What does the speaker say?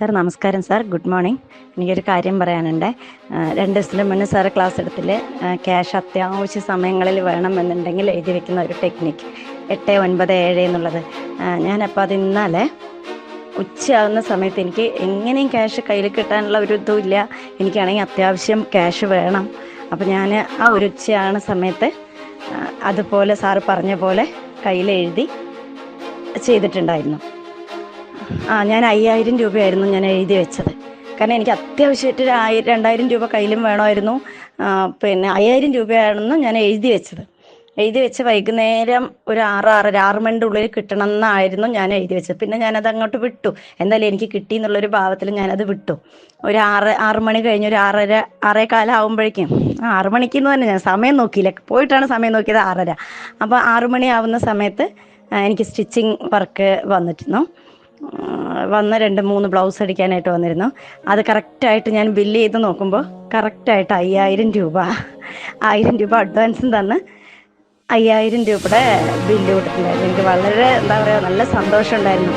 Sir നമസ്കാരം sir. Good morning. എനിക്കൊരു കാര്യം പറയാനുണ്ട്. രണ്ട് ദിവസത്തിന് മുന്നേ സാർ ക്ലാസ് എടുത്തിൽ ക്യാഷ് അത്യാവശ്യ സമയങ്ങളിൽ വേണമെന്നുണ്ടെങ്കിൽ എഴുതി വെക്കുന്ന ഒരു ടെക്നിക്ക്. എട്ട് ഒൻപത് ഏഴ് എന്നുള്ളത്. ഞാനപ്പോൾ അത് ഇന്നലെ ഉച്ചയാകുന്ന സമയത്ത് എനിക്ക് എങ്ങനെയും ക്യാഷ് കയ്യിൽ കിട്ടാനുള്ള ഒരു ഇതും ഇല്ല. എനിക്കാണെങ്കിൽ അത്യാവശ്യം ക്യാഷ് വേണം. അപ്പോൾ ഞാൻ ആ ഒരു ഉച്ചയാകുന്ന സമയത്ത് അതുപോലെ സാറ് പറഞ്ഞ പോലെ കയ്യിൽ എഴുതി ചെയ്തിട്ടുണ്ടായിരുന്നു. ആ ഞാൻ അയ്യായിരം രൂപയായിരുന്നു ഞാൻ എഴുതി വെച്ചത്. കാരണം എനിക്ക് അത്യാവശ്യമായിട്ട് ഒരു ആയിരം രണ്ടായിരം രൂപ കയ്യിലും വേണമായിരുന്നു. പിന്നെ അയ്യായിരം രൂപയാണെന്ന് ഞാൻ എഴുതി വെച്ചത്. എഴുതി വെച്ച് വൈകുന്നേരം ഒരു ആറ് ആറര ആറ് മണിന്റെ ഉള്ളിൽ കിട്ടണം എന്നായിരുന്നു ഞാൻ എഴുതി വെച്ചത്. പിന്നെ ഞാനത് അങ്ങോട്ട് വിട്ടു. എന്തായാലും എനിക്ക് കിട്ടി എന്നുള്ളൊരു ഭാവത്തിൽ ഞാനത് വിട്ടു. ഒരു ആറ് ആറ് മണി കഴിഞ്ഞ് ഒരു ആറര ആറേ കാലം ആകുമ്പോഴേക്കും ആറ് മണിക്ക് എന്ന് തന്നെ ഞാൻ സമയം നോക്കിയില്ല. പോയിട്ടാണ് സമയം നോക്കിയത് ആറര. അപ്പോൾ ആറ് മണി ആവുന്ന സമയത്ത് എനിക്ക് സ്റ്റിച്ചിങ് വർക്ക് വന്നിരുന്നു. വന്ന രണ്ട് മൂന്ന് ബ്ലൗസ് അടിക്കാനായിട്ട് വന്നിരുന്നു. അത് കറക്റ്റായിട്ട് ഞാൻ ബില്ല് ചെയ്ത് നോക്കുമ്പോൾ കറക്റ്റായിട്ട് അയ്യായിരം രൂപ ആയിരം രൂപ അഡ്വാൻസും തന്ന് അയ്യായിരം രൂപയുടെ ബില്ല് കൊടുത്തിട്ടുണ്ടായിരുന്നു. എനിക്ക് വളരെ എന്താ പറയുക നല്ല സന്തോഷം ഉണ്ടായിരുന്നു